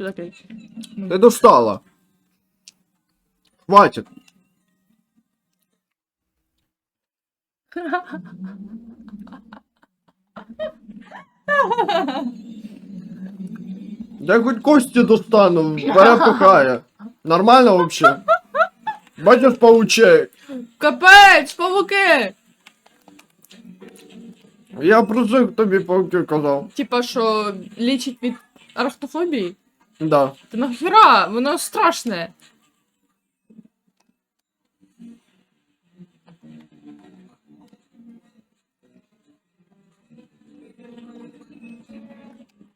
Що таке? Ти достала. Хватит. Я хоть кости достану, бере пихає. Нормально вообще? Бачиш паучей? Капець, павуки! Я про це тобі пауки казав. Типа, що лічить від арахнофобії? Да. Та нахера, воно страшне.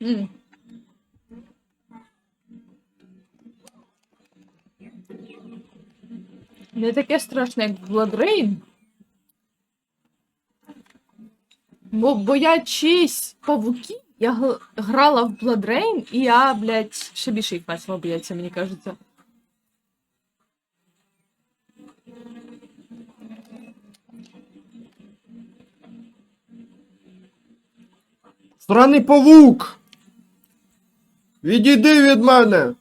М. Не таке страшне, як Rain. Бо боячись павуків, я грала в Blood Rain, і я, блядь, ще більше їх почала боятися, мені кажеться. Сраний павук! Відійди від мене!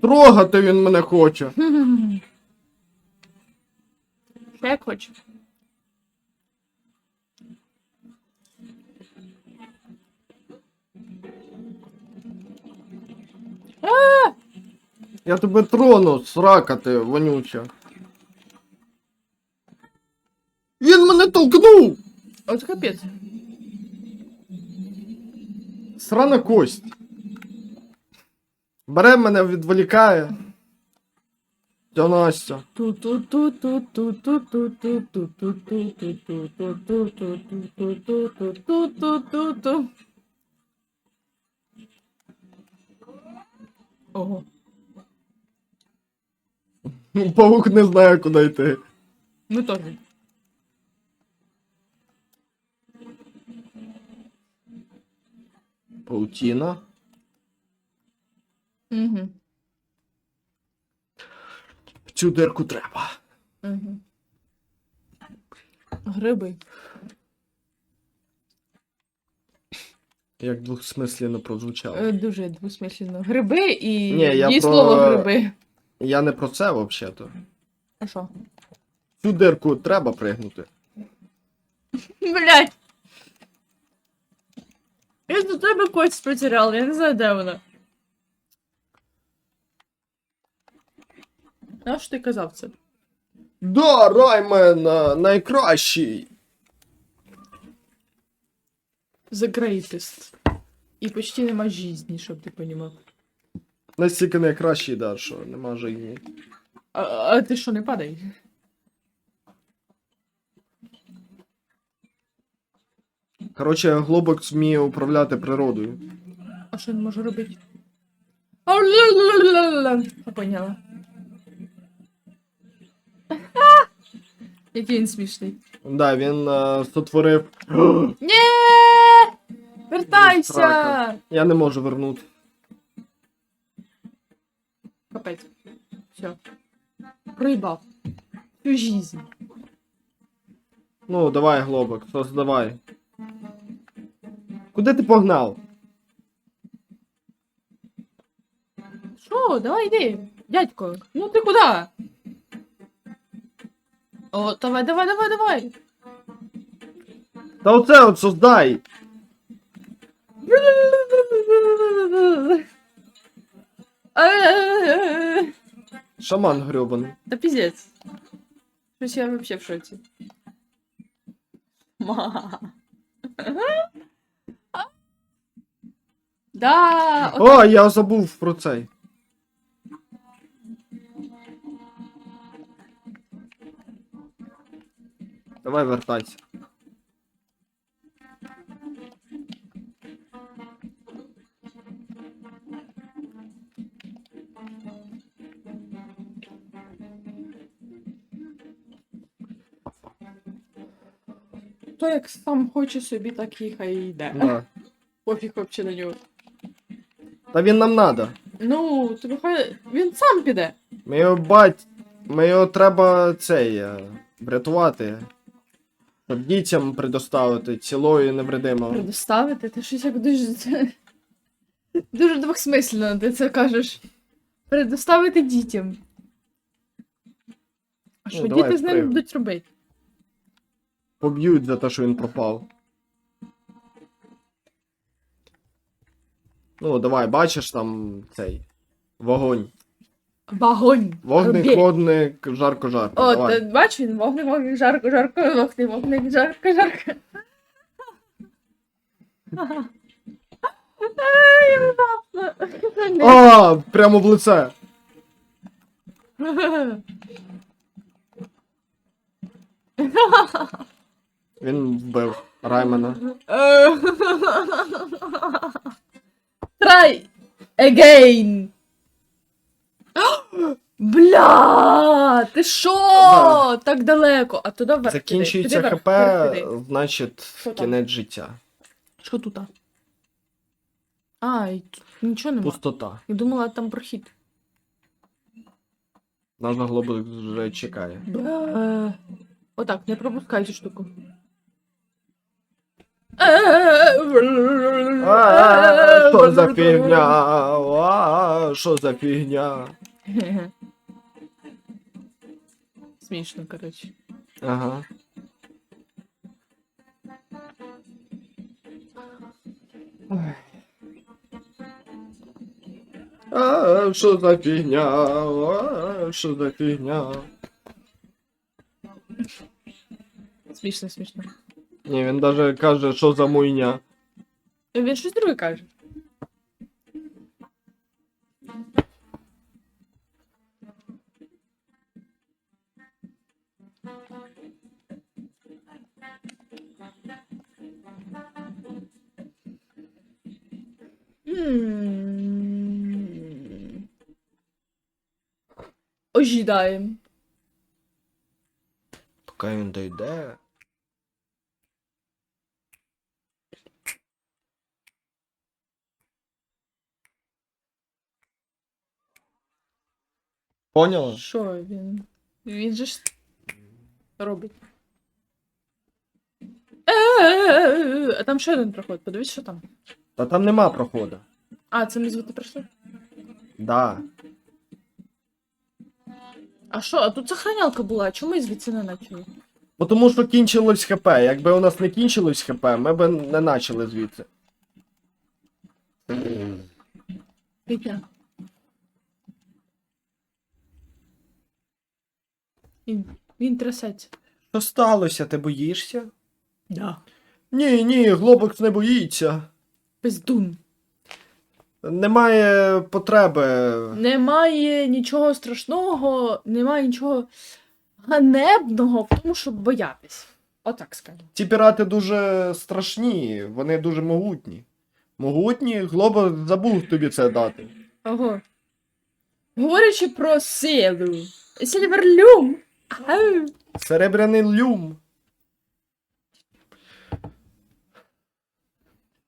Трогати він мене хоче. Ще як хочу. Я тебе трону, срака ти, вонюча. Він мене толкнув! От капець. Срана кость. Бере мене, відволікає. Вдалося. Ого. Ну, Паук не знає, куди йти. Ну теж. Паутіна. Угу. Цю дирку треба. Угу. Гриби. Як двохсмислено прозвучало. Е, Дуже двусмислено. Гриби і Ні, я є про- слово гриби. Я не про це взагалі-то. А що? Цю дирку треба пригнути. Блять. Я до тебе кость потеряла, я не знаю, де вона. А що ти казав це? Да, Раймен найкращий. The greatest. І почти нема житті, щоб ти понімав. Настільки найкращий, да, що нема житті. А, а ти що, не падай? Коротше, Глобок вміє управляти природою. А що він може робити? А. Поняла. Який він смішний. Да, він а, сотворив. Ні! Вертайся! Срака. Я не можу вернути. Капець. Все. Проїбав. Всю жизнь. Ну, давай, Глобок, создавай. Куди ти погнав? Що, давай йди, дядько. Ну ти куди? О, давай, давай, давай, давай. Та оце от создай! Шаман грьобаний. Да пиздец. Щось я вообще в шоці. Ма. Да, О, я забув про цей. Вертайся. то як сам хоче собі, так і хай йде. Да. Пофіг вообще на нього. Та він нам надо. Ну, тобі хай він сам піде. Ми його бать. Ми його треба цей. е, врятувати. Щоб дітям предоставити цілою і невредимою. Предоставити? Ти щось як дуже. Дуже двохсмислено ти це кажеш. Предоставити дітям. А що Ну, діти з ним будуть робити? Поб'ють за те, що він пропав. Ну, давай, бачиш там цей вогонь. Вогонь. Вогник, Робі. вогник, жарко, жарко. О, давай. бач, він вогник, вогник, жарко, жарко, вогник, вогник, жарко, жарко. Ай. А, прямо в лице. Він вбив Раймана. Try again. Бля, ти що? Да. Так далеко. А туди вверх. Закінчується туди, туди ХП, вверх, туди. значить, Що там? кінець життя. Що тут? А, і тут нічого нема. Пустота. Я думала, там прохід. Наш глобус вже чекає. Бля. Отак, не пропускай цю штуку. А, Що за фігня? А, Що за фігня? Смішно, коротше. Ага. Ой. А, що за фігня? А, що за фігня? Смішно, смішно. Ні, він даже каже, що за муйня. Він щось друге каже. Ожидаємо. Поки він дойде. Поняла? Що він? Він же ж робить. Е-е-е-е, А там ще один проход, подивись, що там. Та там нема проходу. А, це ми звідти прийшли? Да. А що, а тут сохранялка була, а чому ми звідси не почали? Бо Тому що кінчилось ХП. Якби у нас не кінчилось ХП, ми б не начали звідси. Піпя. Він, він трясеться. Що сталося? Ти боїшся? Да. Ні, ні, глобокс не боїться. Пиздун. Немає потреби. Немає нічого страшного, немає нічого ганебного в тому, щоб боятись. Отак скажу. Ці пірати дуже страшні, вони дуже могутні. Могутні, глобо забув тобі це дати. Ого. Говорячи про силу. Сільверлюм. Серебряний люм.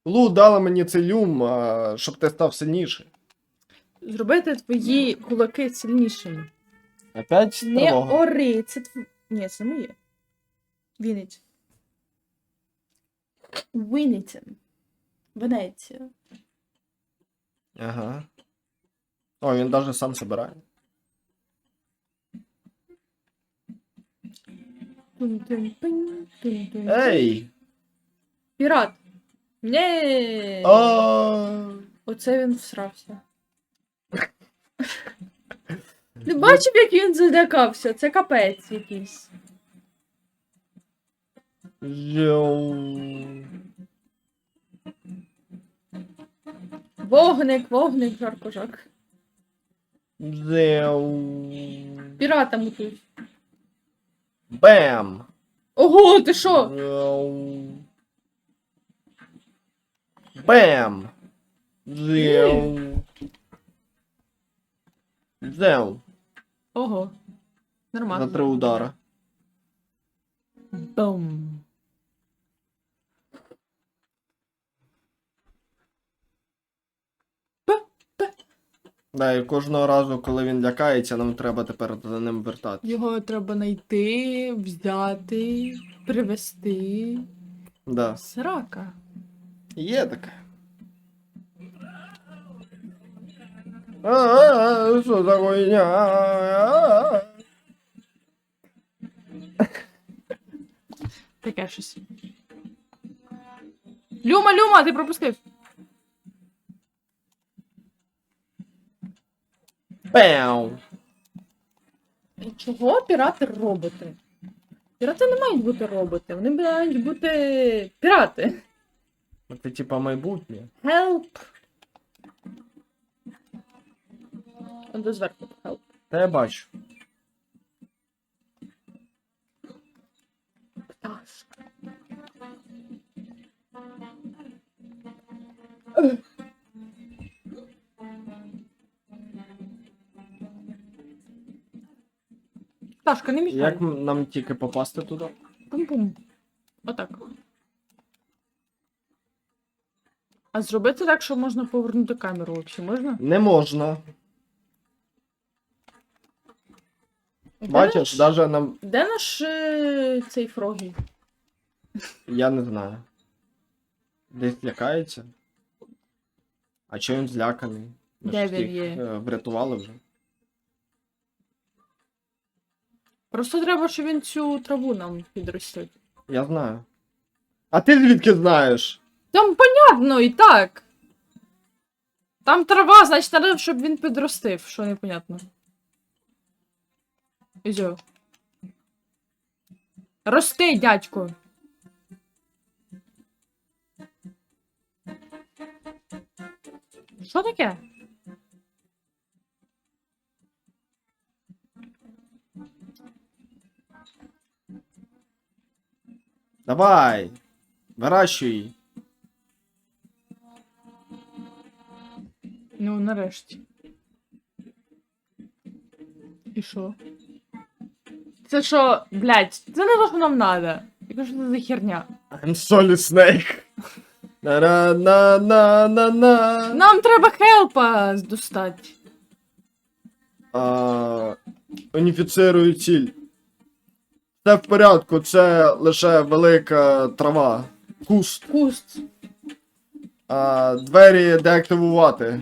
Лу дала мені цей люм, щоб ти став сильніший. Зробити твої кулаки сильнішими. Опять Не тривога? ори, це тв... Ні, це моє. Вінниця. Вінниця. Венеція. Ага. О, він навіть сам собирає. Тун-тун-пинь, тун-тун-пинь. Ей! Пірат. Ні. А! Оце він всрався. Ти бачив, як він залякався? Це капець якийсь. Йоу. Вогник, вогник, жарко жак. Зеу. Пірата мутують. Бем! Ого, ти що? Йоу. Бем! Зеу. Зеу. Ого. На Нормально. три удара. Бум. Да, і кожного разу, коли він лякається, нам треба тепер за ним вертати. Його треба знайти, взяти, привезти. Да. Срака. Є таке. А, що за хуйня? Таке щось. Люма, Люма, ти пропустив. Пеу. Чого пірати роботи? Пірати не мають бути роботи, вони мають бути пірати. Це типа майбутнє. Help. До зверху. Help. Та я бачу. Пташка. Пташка, не мішай. Як м- нам тільки попасти туди? Пум-пум. Отак. А зробити так, що можна повернути камеру взагалі, можна? Не можна. Бачиш, наш- даже нам. Де наш е, цей фрогі? Я не знаю. Десь лякається. А чого він зляканий? Ми Де ж він всіх, є? е, Врятували вже. Просто треба, щоб він цю траву нам підростив. Я знаю. А ти звідки знаєш? Там понятно і так. Там трава, значить, треба, щоб він підростив, що непонятно. Ізьо. Рости, дядько. Що таке? Давай! Вирощуй! Ну, нарешті. І що? Це що, блядь, це не то, що нам надо. Яка що це за херня? I'm Solid Snake! На-на-на-на-на-на. Нам треба хелпа достати. А, Уніфіцирую ціль. Все в порядку, це лише велика трава. Куст. Куст. А, двері деактивувати.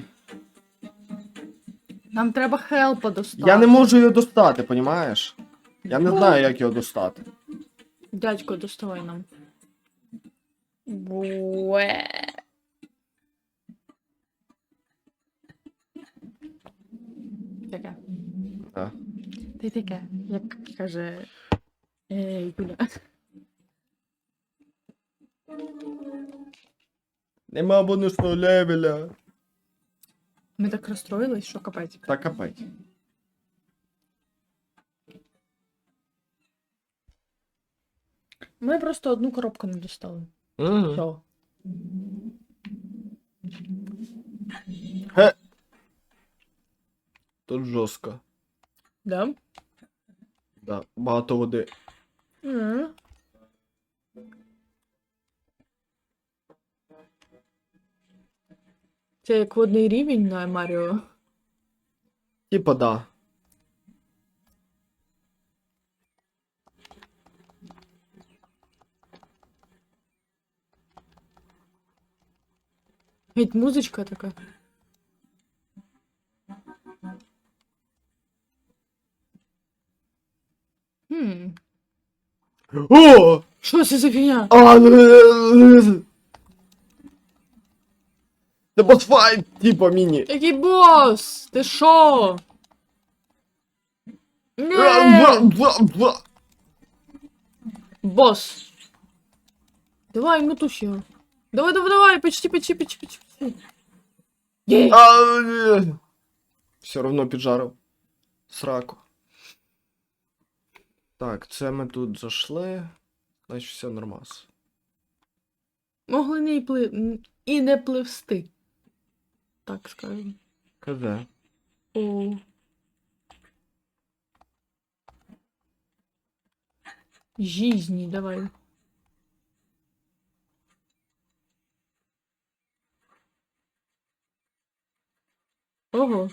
Нам треба хелпа достати. Я не можу його достати, понімаєш? Я не знаю, як його достати. Дядько, доставай нам. Буе. Таке. Так. Та й таке, як каже е, Юля. Нема бонусного левеля. Ми так розстроїлись, що капець. Та капець. Ми просто одну коробку не достали. Угу. Все. Тут жорстко. Да? Да. Багато води. М. Це як водний рівень на Маріо. Типа да. Геть музичка така. Хм. О! Що це за фігня? А, ну, Це босфайт, типа міні. Який бос? Ти шо? Ні! Бос. Давай, мотусь його. Давай, давай, давай, почти, почти, почти, почти. Є! Все равно піджарив. Сраку. Так, це ми тут зайшли. Значить, все нормас. Могли не й пли... і не пливсти. Так скажемо. Казе. О. Жизни, давай. Ого.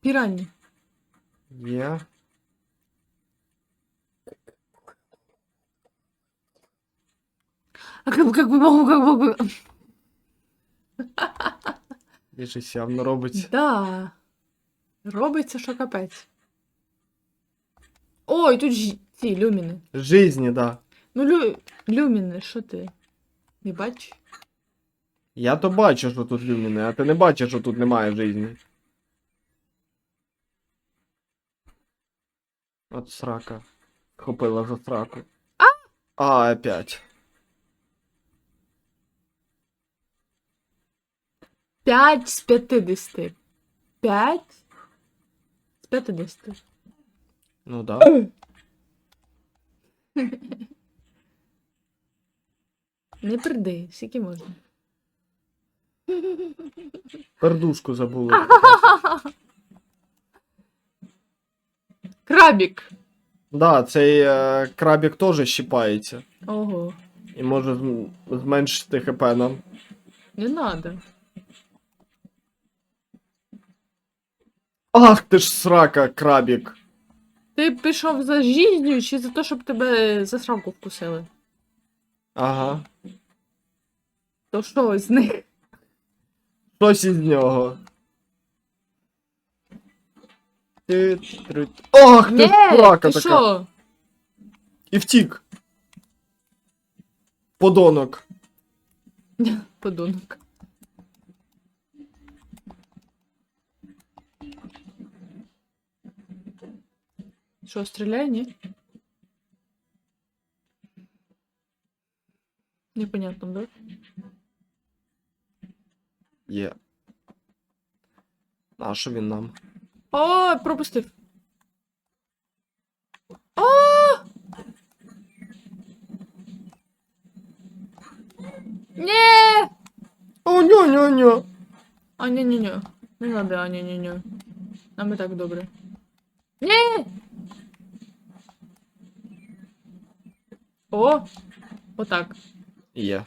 Пірані. Є. А как, как бы могу, как бы... Більшість явно робить. Да. Робиться, що капець. Ой, тут ж ці люміни. Жизні, да. Ну, лю... люміни, що ти? Не бачиш? Я то бачу, що тут люміни, а ти не бачиш, що тут немає жизни. От срака. Хопила за сраку. А! А, опять. П'ять з п'ятидесяти. П'ять з п'ятидесяти. Ну да. Не приди, скільки можна. Пердушку забула. Крабік. Да, цей е, крабік теж щипається. Ого. І може зм- зменшити хп нам. Не надо. Ах ти ж срака, крабік. Ти пішов за жизнью чи за те, щоб тебе за сраку вкусили? Ага. То що з них? Щось із нього. Ти- Ах ти ти така. що? І втік. Подонок. Подонок. Що, стріляє, ні? Непонятно, да? Є. А що він нам? О, пропустив. О! Ні! О, ньо ньо ньо А, ні, ні, ні. Не надо, а, ні, ні, ні. Нам і так добре. Ні! О! Отак. Є.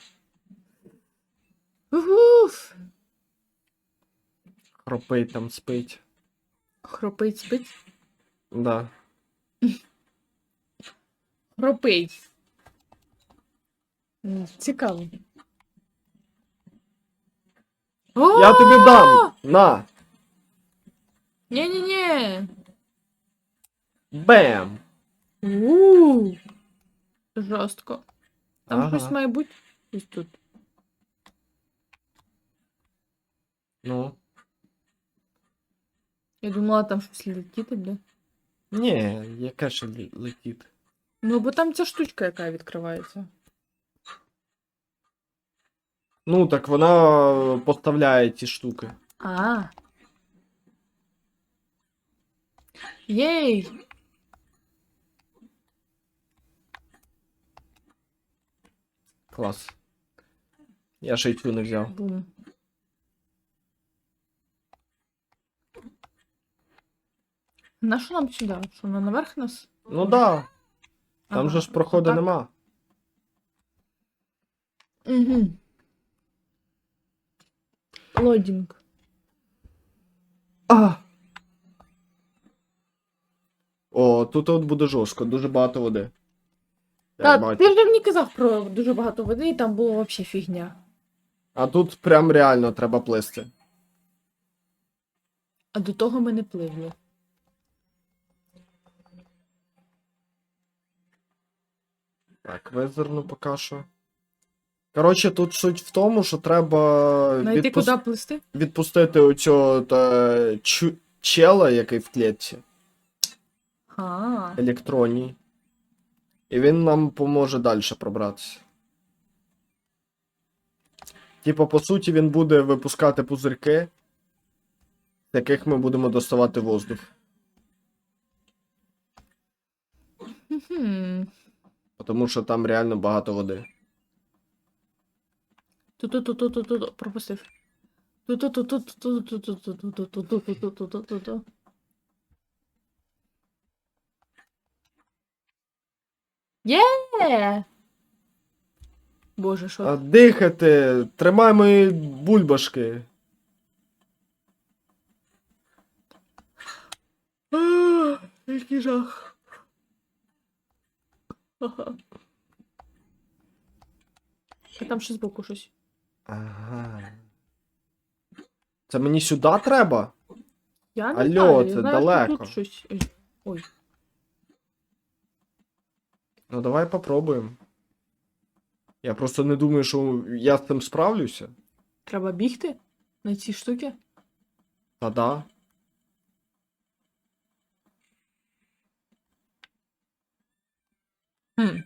Уф. Хропить там спить. Хропить, спить. Да. Хропить. М, Цікаво. О! Я тобі дам! На! Ні-ні-ні. Бем! У. Жорстко. Там Ага. щось має бути. Ось тут. Ну. Я думала, там щось летіти, бля. Ні, яке ще лі- летить. Ну, бо там ця штучка, яка відкривається. Ну, так вона поставляє ті штуки. А. Єй! Клас. Я ще й цю не взяв. Бум. На що нам сюди? Що на наверх нас? Ну да, там Ага, же ж проходу отак? нема. Угу. Лодінг. А! О, тут от буде жорстко, дуже багато води. Я Та, бачу. ти вже мені казав про дуже багато води, і там було взагалі фігня. А тут прям реально треба плисти. А до того ми не пливли. Так, визирну поки що. Коротше, тут суть в тому, що треба Знайти відпус- куди плисти? відпустити оцього та, чу... чела, який в клітці, А, електронній. І він нам поможе далі пробратися. Типа, по суті, він буде випускати пузирки, з яких ми будемо доставати воздух. Тому що там реально багато води. Ту-ту-ту-ту-ту-ту. Пропустив. Ту-ту-ту-ту-ту-ту-ту-ту-ту-ту-ту-ту-ту-ту-ту. Є! Боже, А що? дихати, тримай мої бульбашки. Який жах. Ага. А там ще збоку щось. Ага. Це мені сюди треба? Я не Алло, знаю, я це знаю, що далеко. Тут щось. Ой. Ну давай попробуємо. Я просто не думаю, що я з цим справлюся. Треба бігти на ці штуки. Та да. Хм.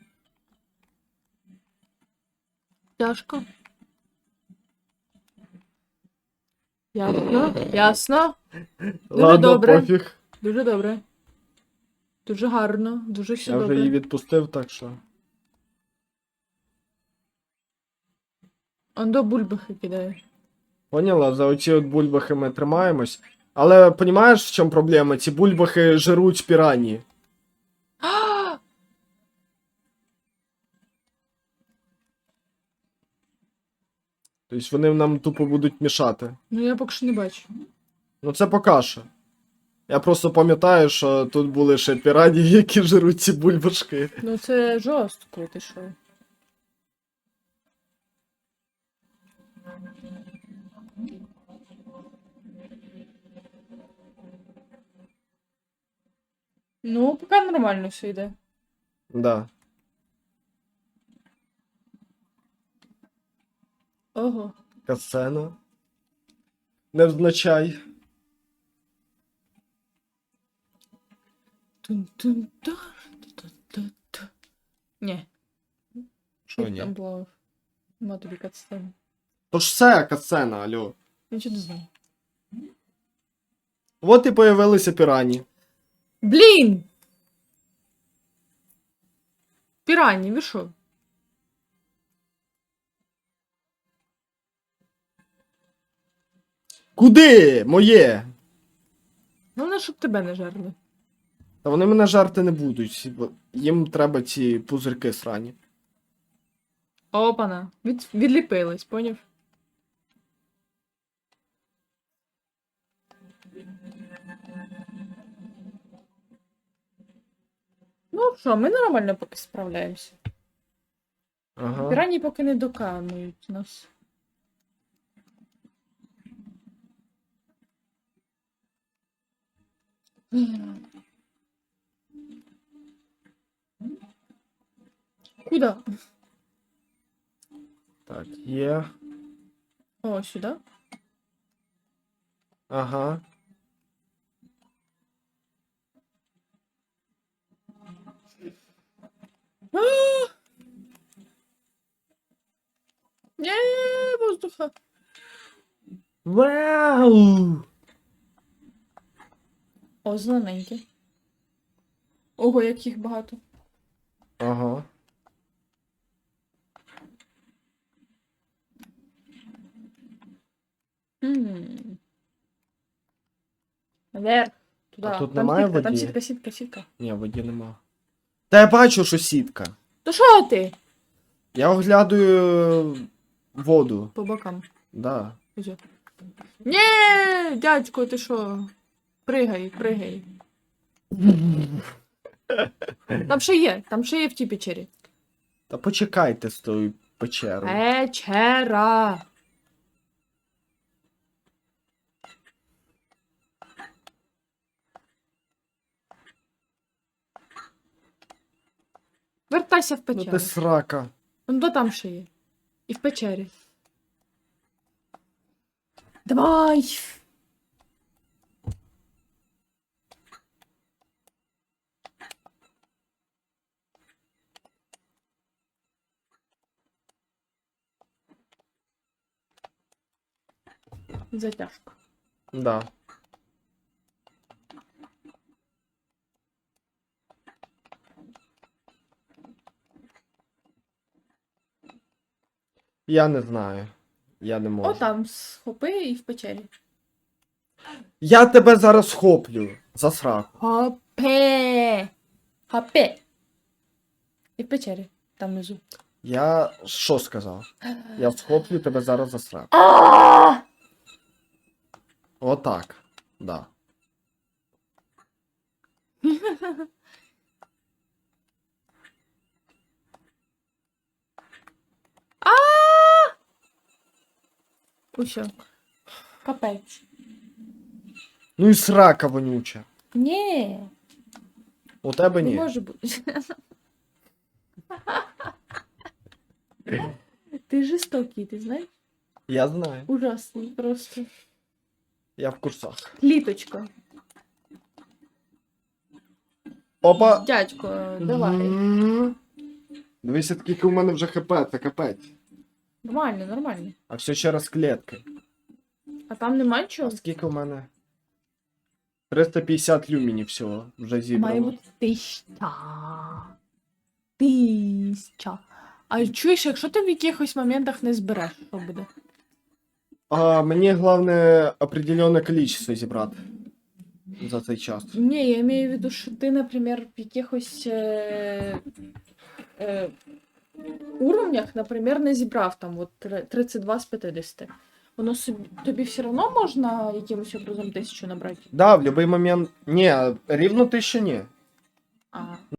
Тяжко. Ясно, ясно. Дуже Ладно, добре. пофіг. Дуже добре. Дуже гарно, дуже все Я вже добре. її відпустив, так що. Он до бульбахи кидає. Поняла, за оці от бульбахи ми тримаємось. Але понімаєш, в чому проблема? Ці бульбахи жируть пірані. Тобто вони нам тупо будуть мішати. Ну я поки що не бачу. Ну це поки що. Я просто пам'ятаю, що тут були ще пірані, які жируть ці бульбашки. Ну це жорстко, ти що? Ну, поки нормально все йде. Да. Ого. Касцена. Невзначай. Ні, Що ні? там плавав. Нема тобі катсцени. То ж все касцена, алло. Нічого не знаю. От і появилися пірані. Блін! Пірані, ви що? Куди? Моє? Головне, щоб тебе не жерли. Та вони мене жарти не будуть. бо Їм треба ці пузирки срані. Опана. Від... Відліпились, поняв? Ну що, ми нормально поки справляємося. Ага. Пірані поки не доканують нас. Куда? Так, є. О, сюди? Ага. Ні, воздуха. Вау! О, зелененьке. Ого, як їх багато. Ага. М. Наверх. Туди. А тут там немає сітка, там воді? сітка, сітка, сітка. Ні, воді нема. Та я бачу, що сітка. То що ти? Я оглядаю воду. По бокам. Да. Ні, дядько, ти що? Пригай, пригай. Там ще є, там ще є в тій печері. Та почекайте з тою печерою. Печера. Вертайся в Ну печеру. ти срака. Ну, то там ще є. І в печері. Давай! Затяжка. Да. Я не знаю. Я не можу. О, там схопи і в печері. Я тебе зараз схоплю за сраку. Хопе! Хопе! І в печері, там внизу. Я що сказав? Я схоплю тебе зараз за сраку. А! Отак. Да. А! Усьо. Капець. Ну і срака вонюча. Ні, У тебе не ні. може бути. Ти жорстокий, ти знаєш? Я знаю. Ужасний просто. Я в курсах. Кліточка. Опа! Дядько, давай. Мгм. Дивися, скільки у мене вже хп, це капець. Нормально, нормально. А все через клітки. А там нема А чого? скільки у мене? 350 люмінів всього вже Має зібрано. бути тисяча. Тисяча. А чуєш, якщо ти в якихось моментах не збереш, що буде? А мені головне определенне кількість зібрати за цей час. Ні, я маю в виду, що ти, наприклад, в якихось е, е, уровнях, наприклад, не зібрав там от 32 з 50. Воно собі, тобі все одно можна якимось образом тисячу набрати? Да, в будь-який момент. Ні, рівно тисяча ні. А,